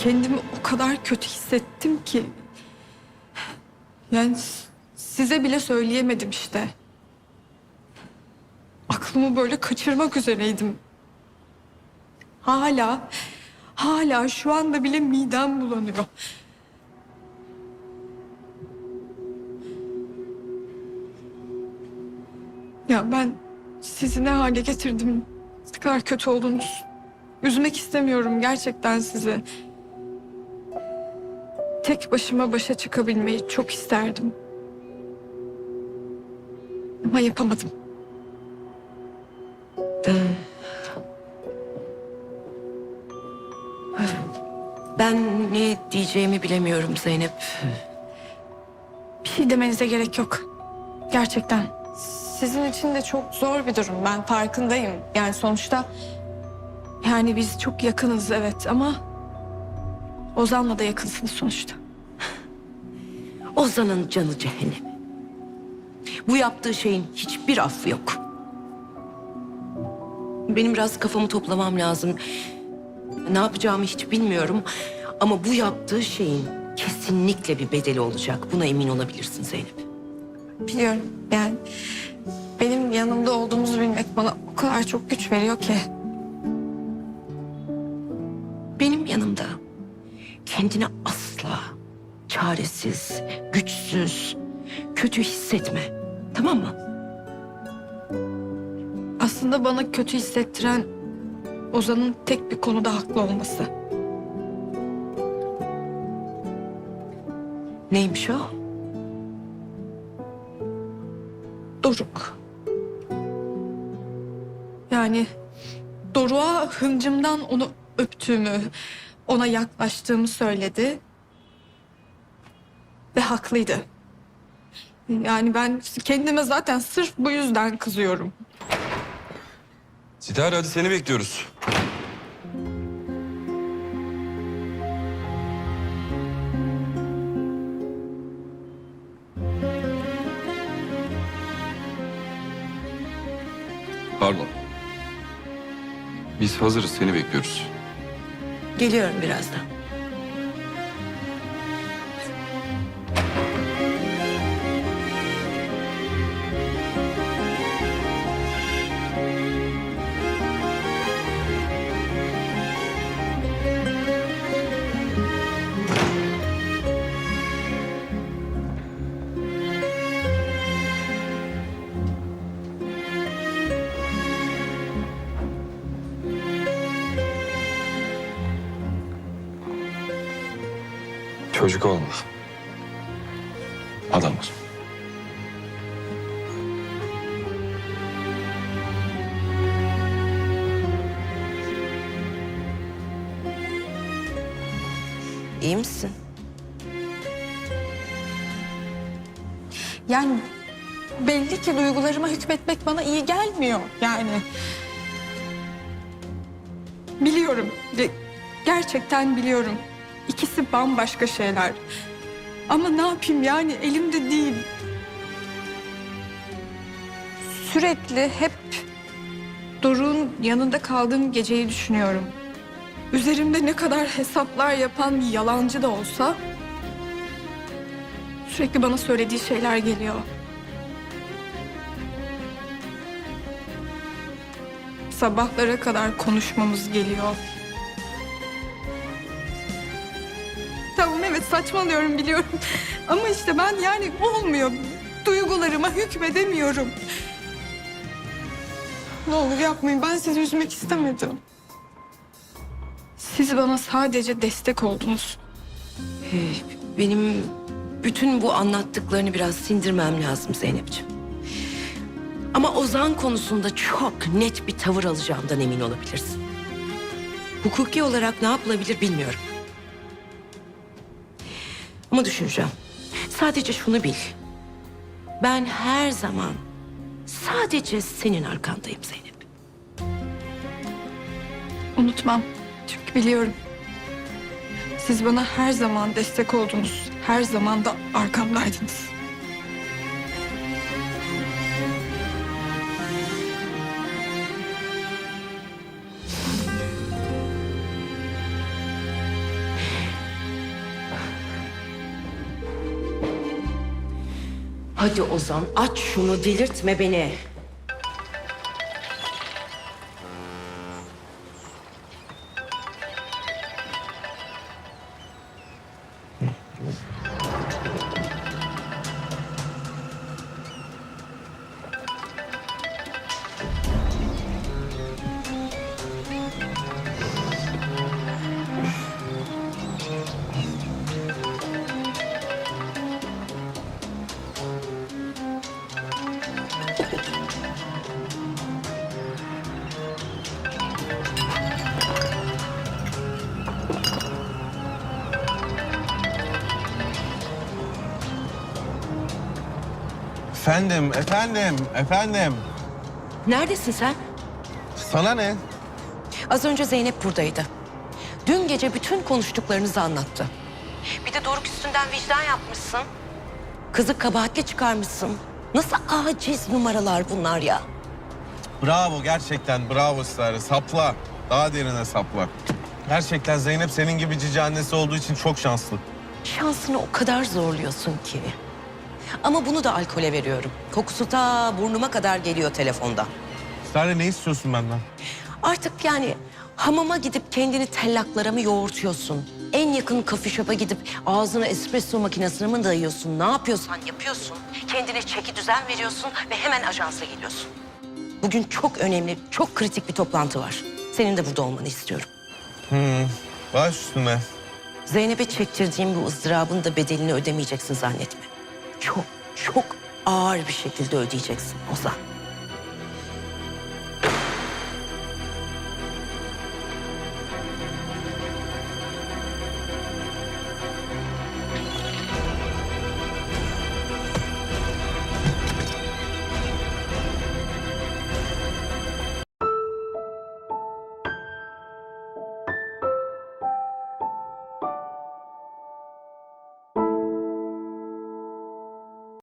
kendimi o kadar kötü hissettim ki. Yani size bile söyleyemedim işte. Aklımı böyle kaçırmak üzereydim. Hala, hala şu anda bile midem bulanıyor. Ya ben sizi ne hale getirdim, ne kadar kötü oldunuz. Üzmek istemiyorum gerçekten sizi. Tek başıma başa çıkabilmeyi çok isterdim. Ama yapamadım. Ben ne diyeceğimi bilemiyorum Zeynep. Bir şey demenize gerek yok. Gerçekten. Sizin için de çok zor bir durum. Ben farkındayım. Yani sonuçta yani biz çok yakınız evet ama Ozan'la da yakınsınız sonuçta. Ozan'ın canı cehennem. Bu yaptığı şeyin hiçbir affı yok. Benim biraz kafamı toplamam lazım. Ne yapacağımı hiç bilmiyorum. Ama bu yaptığı şeyin kesinlikle bir bedeli olacak. Buna emin olabilirsin Zeynep. Biliyorum yani benim yanımda olduğunuzu bilmek bana o kadar çok güç veriyor ki. Benim yanımda kendini asla çaresiz, güçsüz, kötü hissetme. Tamam mı? Aslında bana kötü hissettiren Ozan'ın tek bir konuda haklı olması. Neymiş o? Doruk. Yani Doruk'a hıncımdan onu öptüğümü, ona yaklaştığımı söyledi. Haklıydı. Yani ben kendime zaten sırf bu yüzden kızıyorum. Sitar hadi seni bekliyoruz. Pardon. Biz hazırız seni bekliyoruz. Geliyorum birazdan. Çocuk olma. Adam ol. İyi misin? Yani belli ki duygularıma hükmetmek bana iyi gelmiyor yani. Biliyorum. ge- Gerçekten biliyorum. İkisi bambaşka şeyler. Ama ne yapayım yani elimde değil. Sürekli hep Doruk'un yanında kaldığım geceyi düşünüyorum. Üzerimde ne kadar hesaplar yapan bir yalancı da olsa sürekli bana söylediği şeyler geliyor. Sabahlara kadar konuşmamız geliyor. Saçmalıyorum biliyorum. Ama işte ben yani olmuyor. Duygularıma hükmedemiyorum. Ne olur yapmayın ben sizi üzmek istemedim. Siz bana sadece destek oldunuz. Ee, benim bütün bu anlattıklarını biraz sindirmem lazım Zeynep'ciğim. Ama Ozan konusunda çok net bir tavır alacağımdan emin olabilirsin. Hukuki olarak ne yapılabilir bilmiyorum. Ama düşüneceğim. Sadece şunu bil. Ben her zaman sadece senin arkandayım Zeynep. Unutmam. Çünkü biliyorum. Siz bana her zaman destek oldunuz. Her zaman da arkamdaydınız. Hadi Ozan aç şunu delirtme beni. Efendim, efendim, efendim. Neredesin sen? Sana ne? Az önce Zeynep buradaydı. Dün gece bütün konuştuklarınızı anlattı. Bir de Doruk üstünden vicdan yapmışsın. Kızı kabahatli çıkarmışsın. Nasıl aciz numaralar bunlar ya? Bravo, gerçekten bravo Sarı. Sapla, daha derine sapla. Gerçekten Zeynep senin gibi cici annesi olduğu için çok şanslı. Şansını o kadar zorluyorsun ki. Ama bunu da alkole veriyorum. Kokusu ta burnuma kadar geliyor telefonda. Sarı ne istiyorsun benden? Artık yani hamama gidip kendini tellaklara mı yoğurtuyorsun? En yakın kafe shop'a gidip ağzına espresso makinesine mi dayıyorsun? Ne yapıyorsan yapıyorsun. Kendine çeki düzen veriyorsun ve hemen ajansa geliyorsun. Bugün çok önemli, çok kritik bir toplantı var. Senin de burada olmanı istiyorum. Baş üstüne. Zeynep'e çektirdiğim bu ızdırabın da bedelini ödemeyeceksin zannetme. Çok, çok ağır bir şekilde ödeyeceksin Ozan.